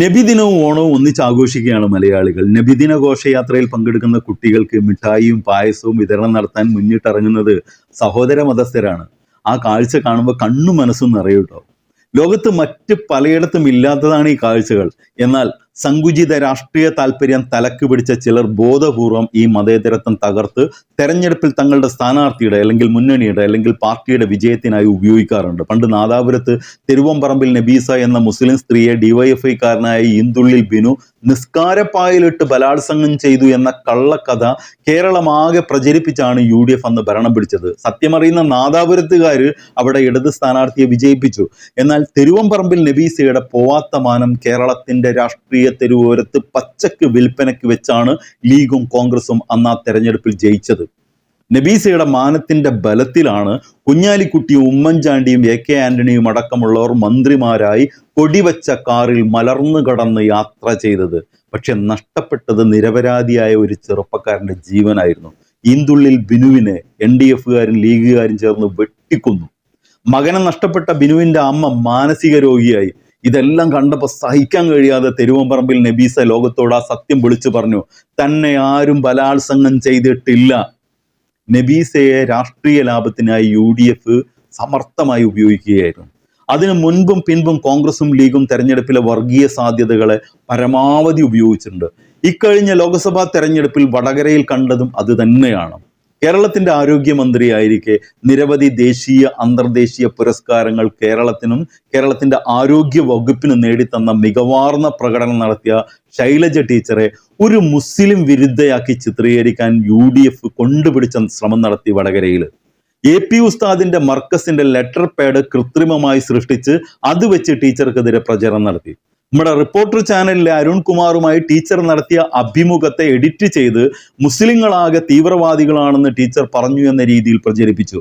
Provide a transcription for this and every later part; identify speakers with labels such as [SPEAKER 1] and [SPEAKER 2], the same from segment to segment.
[SPEAKER 1] നബിദിനവും ഓണവും ഒന്നിച്ച് ആഘോഷിക്കുകയാണ് മലയാളികൾ. നബിദിന ഘോഷയാത്രയിൽ പങ്കെടുക്കുന്ന കുട്ടികൾക്ക് മിഠായിയും പായസവും വിതരണം നടത്താൻ മുന്നിട്ടിറങ്ങുന്നത് സഹോദര മതസ്ഥരാണ്. ആ കാഴ്ച കാണുമ്പോൾ കണ്ണു മനസ്സും നിറയൂട്ടോ ലോകത്ത് മറ്റ് പലയിടത്തും ഇല്ലാത്തതാണ് ഈ കാഴ്ചകൾ. എന്നാൽ സങ്കുചിത രാഷ്ട്രീയ താല്പര്യം തലക്ക് പിടിച്ച ചിലർ ബോധപൂർവം ഈ മതേതരത്വം തകർത്ത് തെരഞ്ഞെടുപ്പിൽ തങ്ങളുടെ സ്ഥാനാർത്ഥിയുടെ അല്ലെങ്കിൽ മുന്നണിയുടെ അല്ലെങ്കിൽ പാർട്ടിയുടെ വിജയത്തിനായി ഉപയോഗിക്കാറുണ്ട്. പണ്ട് നാദാപുരത്ത് തിരുവമ്പറമ്പിൽ നബീസ എന്ന മുസ്ലിം സ്ത്രീയെ ഡിവൈഎഫ്ഐക്കാരനായ ഇന്ദുള്ളിൽ ബിനു നിസ്കാരപ്പായലിട്ട് ബലാത്സംഗം ചെയ്തു എന്ന കള്ളക്കഥ കേരളമാകെ പ്രചരിപ്പിച്ചാണ് യു ഡി എഫ് അന്ന് ഭരണം പിടിച്ചത്. സത്യമറിയുന്ന നാദാപുരത്തുകാർ അവിടെ ഇടത് സ്ഥാനാർത്ഥിയെ വിജയിപ്പിച്ചു. എന്നാൽ തിരുവമ്പറമ്പിൽ നബീസയുടെ പോവാത്ത മാനം കേരളത്തിന്റെ രാഷ്ട്രീയ തെരുവോരത്ത് പച്ചക്ക് വിൽപ്പനയ്ക്ക് വെച്ചാണ് ലീഗും കോൺഗ്രസും അന്ന് ആ തെരഞ്ഞെടുപ്പിൽ ജയിച്ചത്. നബീസയുടെ മാനത്തിന്റെ ബലത്തിലാണ് കുഞ്ഞാലിക്കുട്ടിയും ഉമ്മൻചാണ്ടിയും എ കെ ആന്റണിയും അടക്കമുള്ളവർ മന്ത്രിമാരായി കൊടിവച്ച കാറിൽ മലർന്നു കടന്ന് യാത്ര ചെയ്തത്. പക്ഷെ നഷ്ടപ്പെട്ടത് നിരപരാധിയായ ഒരു ചെറുപ്പക്കാരന്റെ ജീവനായിരുന്നു. ഈന്തുള്ളിൽ ബിനുവിനെ എൻ ഡി എഫുകാരും ലീഗുകാരും ചേർന്ന് വെട്ടിക്കുന്നു. മകനെ നഷ്ടപ്പെട്ട ബിനുവിന്റെ അമ്മ മാനസിക രോഗിയായി. ഇതെല്ലാം കണ്ടപ്പോൾ സഹിക്കാൻ കഴിയാതെ തെരുവമ്പറമ്പിൽ നബീസ ലോകത്തോട് ആ സത്യം വിളിച്ചു പറഞ്ഞു. തന്നെ ആരും ബലാത്സംഗം ചെയ്തിട്ടില്ല. നബീസയെ രാഷ്ട്രീയ ലാഭത്തിനായി യു ഡി എഫ് സമർത്ഥമായി ഉപയോഗിക്കുകയായിരുന്നു. അതിനു മുൻപും പിൻപും കോൺഗ്രസും ലീഗും തെരഞ്ഞെടുപ്പിലെ വർഗീയ സാധ്യതകളെ പരമാവധി ഉപയോഗിച്ചിട്ടുണ്ട്. ഇക്കഴിഞ്ഞ ലോക്സഭാ തെരഞ്ഞെടുപ്പിൽ വടകരയിൽ കണ്ടതും അത് തന്നെയാണ്. കേരളത്തിന്റെ ആരോഗ്യമന്ത്രിയായിരിക്കെ നിരവധി ദേശീയ അന്തർദേശീയ പുരസ്കാരങ്ങൾ കേരളത്തിനും കേരളത്തിന്റെ ആരോഗ്യ വകുപ്പിനും നേടിത്തന്ന മികവാർന്ന പ്രകടനം നടത്തിയ ശൈലജ ടീച്ചറെ ഒരു മുസ്ലിം വിരുദ്ധയാക്കി ചിത്രീകരിക്കാൻ യു ഡി എഫ് കൊണ്ടുപിടിച്ച ശ്രമം നടത്തി വടകരയിൽ എ പി ഉസ്താദിന്റെ മർക്കസിന്റെ ലെറ്റർ പാഡ് കൃത്രിമമായി സൃഷ്ടിച്ച് അത് വെച്ച് ടീച്ചർക്കെതിരെ പ്രചരണം നടത്തി. നമ്മുടെ റിപ്പോർട്ടർ ചാനലിലെ അരുൺ കുമാറുമായി ടീച്ചർ നടത്തിയ അഭിമുഖത്തെ എഡിറ്റ് ചെയ്ത് മുസ്ലിങ്ങളാകെ തീവ്രവാദികളാണെന്ന് ടീച്ചർ പറഞ്ഞു എന്ന രീതിയിൽ പ്രചരിപ്പിച്ചു.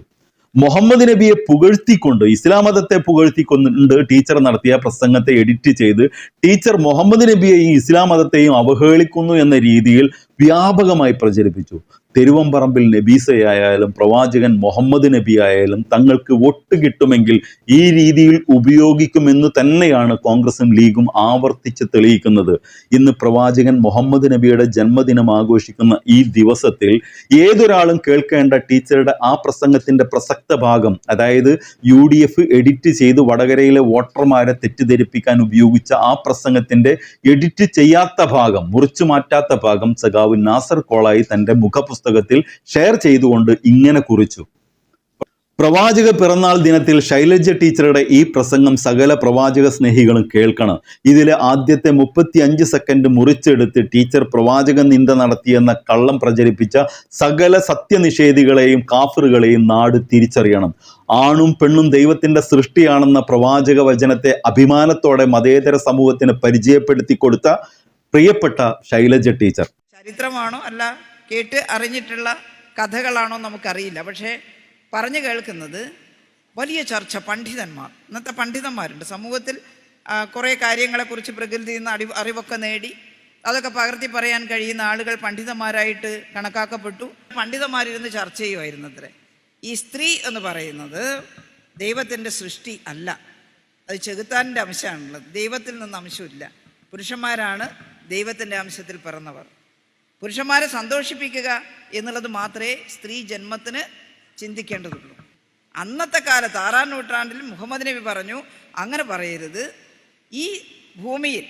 [SPEAKER 1] മുഹമ്മദ് നബിയെ പുകഴ്ത്തിക്കൊണ്ട് ഇസ്ലാം മതത്തെ പുകഴ്ത്തിക്കൊണ്ട് ടീച്ചർ നടത്തിയ പ്രസംഗത്തെ എഡിറ്റ് ചെയ്ത് ടീച്ചർ മുഹമ്മദ് നബിയെയും ഇസ്ലാം മതത്തെയും അവഹേളിക്കുന്നു എന്ന രീതിയിൽ വ്യാപകമായി പ്രചരിപ്പിച്ചു. തെരുവമ്പറമ്പിൽ നബീസയായാലും പ്രവാചകൻ മുഹമ്മദ് നബി ആയാലും തങ്ങൾക്ക് വോട്ട് കിട്ടുമെങ്കിൽ ഈ രീതിയിൽ ഉപയോഗിക്കുമെന്ന് തന്നെയാണ് കോൺഗ്രസും ലീഗും ആവർത്തിച്ച് തെളിയിക്കുന്നത്. ഇന്ന് പ്രവാചകൻ മുഹമ്മദ് നബിയുടെ ജന്മദിനം ആഘോഷിക്കുന്ന ഈ ദിവസത്തിൽ ഏതൊരാളും കേൾക്കേണ്ട ടീച്ചറുടെ ആ പ്രസംഗത്തിന്റെ പ്രസക്ത ഭാഗം അതായത് യു ഡി എഫ് എഡിറ്റ് ചെയ്ത് വടകരയിലെ വോട്ടർമാരെ തെറ്റിദ്ധരിപ്പിക്കാൻ ഉപയോഗിച്ച ആ പ്രസംഗത്തിന്റെ എഡിറ്റ് ചെയ്യാത്ത ഭാഗം മുറിച്ചു മാറ്റാത്ത ഭാഗം സഖാവ് നാസർ കോളായി തന്റെ മുഖപുസ്തകത്തിൽ ഷെയർ ചെയ്തുകൊണ്ട് ഇങ്ങനെ കുറിച്ചു. പ്രവാചക പിറന്നാൾ ദിനത്തിൽ ശൈലജ ടീച്ചറുടെ ഈ പ്രസംഗം സകല പ്രവാചക സ്നേഹികളും കേൾക്കണം. ഇതിലെ ആദ്യത്തെ മുപ്പത്തി അഞ്ച് സെക്കൻഡ് മുറിച്ചെടുത്ത് ടീച്ചർ പ്രവാചക നിന്ദ നടത്തിയെന്ന കള്ളം പ്രചരിപ്പിച്ച സകല സത്യനിഷേധികളെയും കാഫറുകളെയും നാട് തിരിച്ചറിയണം. ആണും പെണ്ണും ദൈവത്തിന്റെ സൃഷ്ടിയാണെന്ന പ്രവാചക വചനത്തെ അഭിമാനത്തോടെ മതേതര സമൂഹത്തിന് പരിചയപ്പെടുത്തി കൊടുത്ത പ്രിയപ്പെട്ട ശൈലജ ടീച്ചർ.
[SPEAKER 2] ചരിത്രമാണോ? അല്ല. കേട്ട് അറിഞ്ഞിട്ടുള്ള കഥകളാണോ നമുക്കറിയില്ല. പക്ഷേ പറഞ്ഞു കേൾക്കുന്നത് വലിയ ചർച്ച പണ്ഡിതന്മാർ ഇന്നത്തെ പണ്ഡിതന്മാരുണ്ട്. സമൂഹത്തിൽ കുറേ കാര്യങ്ങളെക്കുറിച്ച് പ്രകൃതിയിൽ നിന്ന് അടി അറിവൊക്കെ നേടി അതൊക്കെ പകർത്തി പറയാൻ കഴിയുന്ന ആളുകൾ പണ്ഡിതന്മാരായിട്ട് കണക്കാക്കപ്പെട്ടു. പണ്ഡിതന്മാരിരുന്ന് ചർച്ച ചെയ്യുമായിരുന്നു അത്രേ. ഈ സ്ത്രീ എന്ന് പറയുന്നത് ദൈവത്തിന്റെ സൃഷ്ടി അല്ല. അത് ചെകുത്താനിന്റെ അംശമാണുള്ളത്. ദൈവത്തിൽ നിന്ന് അംശമില്ല. പുരുഷന്മാരാണ് ദൈവത്തിന്റെ അംശത്തിൽ പിറന്നവർ. പുരുഷന്മാരെ സന്തോഷിപ്പിക്കുക എന്നുള്ളത് മാത്രമേ സ്ത്രീ ജന്മത്തിന് ചിന്തിക്കേണ്ടതുള്ളൂ. അന്നത്തെ കാലത്ത് ആറാം നൂറ്റാണ്ടിൽ മുഹമ്മദ് നബി പറഞ്ഞു അങ്ങനെ പറയരുത്. ഈ ഭൂമിയിൽ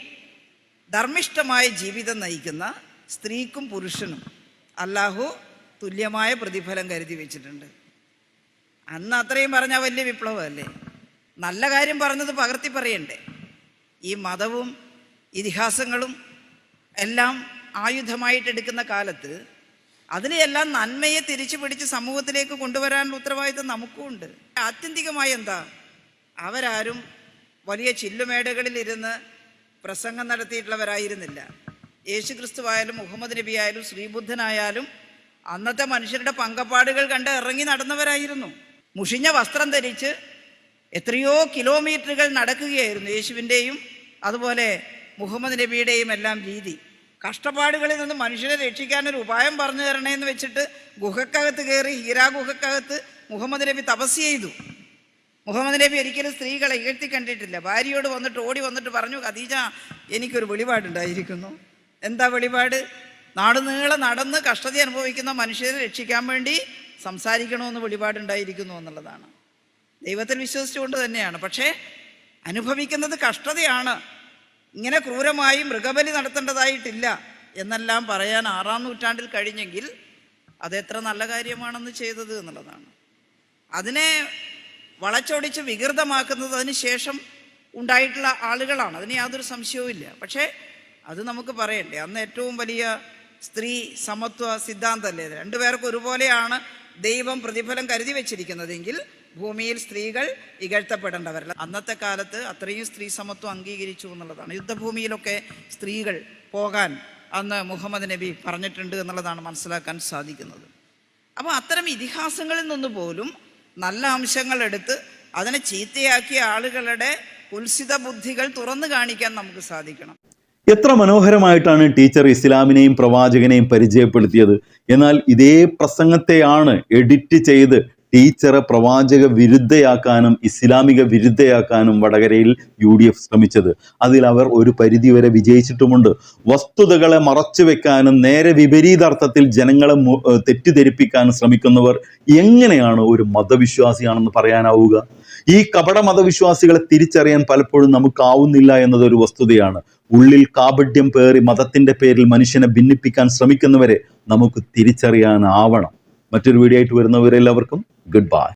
[SPEAKER 2] ധർമ്മിഷ്ഠമായ ജീവിതം നയിക്കുന്ന സ്ത്രീക്കും പുരുഷനും അല്ലാഹു തുല്യമായ പ്രതിഫലം കരുതി വെച്ചിട്ടുണ്ട്. അന്ന് അത്രയും പറഞ്ഞാൽ വലിയ വിപ്ലവമല്ലേ? നല്ല കാര്യം പറഞ്ഞത് പകർത്തി പറയണ്ടേ? ഈ മതവും ഇതിഹാസങ്ങളും എല്ലാം ആയുധമായിട്ട് എടുക്കുന്ന കാലത്ത് അതിനെയെല്ലാം നന്മയെ തിരിച്ചു പിടിച്ച് സമൂഹത്തിലേക്ക് കൊണ്ടുവരാനുള്ള ഉത്തരവാദിത്തം നമുക്കും ഉണ്ട്. ആത്യന്തികമായി എന്താ? അവരാരും വലിയ ചില്ലുമേടകളിൽ ഇരുന്ന് പ്രസംഗം നടത്തിയിട്ടുള്ളവരായിരുന്നില്ല. യേശു ക്രിസ്തുവായാലും മുഹമ്മദ് നബി ആയാലും ശ്രീബുദ്ധനായാലും അന്നത്തെ മനുഷ്യരുടെ പങ്കപ്പാടുകൾ കണ്ട് ഇറങ്ങി നടന്നവരായിരുന്നു. മുഷിഞ്ഞ വസ്ത്രം ധരിച്ച് എത്രയോ കിലോമീറ്ററുകൾ നടക്കുകയായിരുന്നു യേശുവിന്റെയും അതുപോലെ മുഹമ്മദ് നബിയുടെയും എല്ലാം രീതി. കഷ്ടപ്പാടുകളിൽ നിന്ന് രക്ഷിക്കാൻ രക്ഷിക്കാനൊരു ഉപായം പറഞ്ഞു തരണേന്ന് വെച്ചിട്ട് ഗുഹക്കകത്ത് കയറി ഹീരാ ഗുഹക്കകത്ത് മുഹമ്മദ് നബി തപസ് ചെയ്തു. മുഹമ്മദ് നബി ഒരിക്കലും സ്ത്രീകളെ ഇകഴ്ത്തി കണ്ടിട്ടില്ല. ഭാര്യയോട് വന്നിട്ട് ഓടി വന്നിട്ട് പറഞ്ഞു ഖദീജ എനിക്കൊരു വെളിപാടുണ്ടായിരിക്കുന്നു. എന്താ വെളിപാട്? നാട് നീളെ നടന്ന് കഷ്ടത അനുഭവിക്കുന്ന മനുഷ്യരെ രക്ഷിക്കാൻ വേണ്ടി സംസാരിക്കണമെന്ന് വെളിപാടുണ്ടായിരിക്കുന്നു എന്നുള്ളതാണ്. ദൈവത്തിൽ വിശ്വസിച്ചുകൊണ്ട് തന്നെയാണ്. പക്ഷേ അനുഭവിക്കുന്നത് കഷ്ടതയാണ്. ഇങ്ങനെ ക്രൂരമായി മൃഗബലി നടത്തേണ്ടതായിട്ടില്ല എന്നെല്ലാം പറയാൻ ആറാം നൂറ്റാണ്ടിൽ കഴിഞ്ഞെങ്കിൽ അതെത്ര നല്ല കാര്യമാണെന്ന് ചെയ്തത് എന്നുള്ളതാണ്. അതിനെ വളച്ചൊടിച്ച് വികൃതമാക്കുന്നത് അതിന് ശേഷം ഉണ്ടായിട്ടുള്ള ആളുകളാണ്. അതിന് യാതൊരു സംശയവുമില്ല പക്ഷേ അത് നമുക്ക് പറയണ്ടേ അന്ന് ഏറ്റവും വലിയ സ്ത്രീ സമത്വ സിദ്ധാന്തമല്ലേ രണ്ടുപേർക്ക് ഒരുപോലെയാണ് ദൈവം പ്രതിഫലം കരുതി വെച്ചിരിക്കുന്നതെങ്കിൽ ഭൂമിയിൽ സ്ത്രീകൾ ഇകഴ്ത്തപ്പെടേണ്ടവരല്ല. അന്നത്തെ കാലത്ത് അത്രയും സ്ത്രീ സമത്വം അംഗീകരിച്ചു എന്നുള്ളതാണ്. യുദ്ധഭൂമിയിലൊക്കെ സ്ത്രീകൾ പോകാൻ അന്ന് മുഹമ്മദ് നബി പറഞ്ഞിട്ടുണ്ട് എന്നുള്ളതാണ് മനസ്സിലാക്കാൻ സാധിക്കുന്നത്. അപ്പോൾ അത്തരം ഇതിഹാസങ്ങളിൽ നിന്ന് പോലും നല്ല അംശങ്ങൾ എടുത്ത് അതിനെ ചീത്തയാക്കിയ ആളുകളുടെ കുൽസിത ബുദ്ധികൾ തുറന്നു കാണിക്കാൻ നമുക്ക് സാധിക്കണം.
[SPEAKER 1] എത്ര മനോഹരമായിട്ടാണ് ടീച്ചർ ഇസ്ലാമിനെയും പ്രവാചകനെയും പരിചയപ്പെടുത്തിയത്. എന്നാൽ ഇതേ പ്രസംഗത്തെയാണ് എഡിറ്റ് ചെയ്ത് ടീച്ചറെ പ്രവാചക വിരുദ്ധയാക്കാനും ഇസ്ലാമിക വിരുദ്ധയാക്കാനും വടകരയിൽ യു ഡി എഫ് ശ്രമിച്ചത്. അതിൽ അവർ ഒരു പരിധിവരെ വിജയിച്ചിട്ടുമുണ്ട്. വസ്തുതകളെ മറച്ചു വെക്കാനും നേരെ വിപരീതാർത്ഥത്തിൽ ജനങ്ങളെ തെറ്റിദ്ധരിപ്പിക്കാനും ശ്രമിക്കുന്നവർ എങ്ങനെയാണ് ഒരു മതവിശ്വാസിയാണെന്ന് പറയാനാവുക? ഈ കപട മതവിശ്വാസികളെ തിരിച്ചറിയാൻ പലപ്പോഴും നമുക്കാവുന്നില്ല എന്നതൊരു വസ്തുതയാണ്. ഉള്ളിൽ കാപഢ്യം പേറി മതത്തിന്റെ പേരിൽ മനുഷ്യനെ ഭിന്നിപ്പിക്കാൻ ശ്രമിക്കുന്നവരെ നമുക്ക് തിരിച്ചറിയാനാവണം. മറ്റൊരു വീഡിയോ ആയിട്ട് വരുന്നവരെല്ലാവർക്കും Goodbye.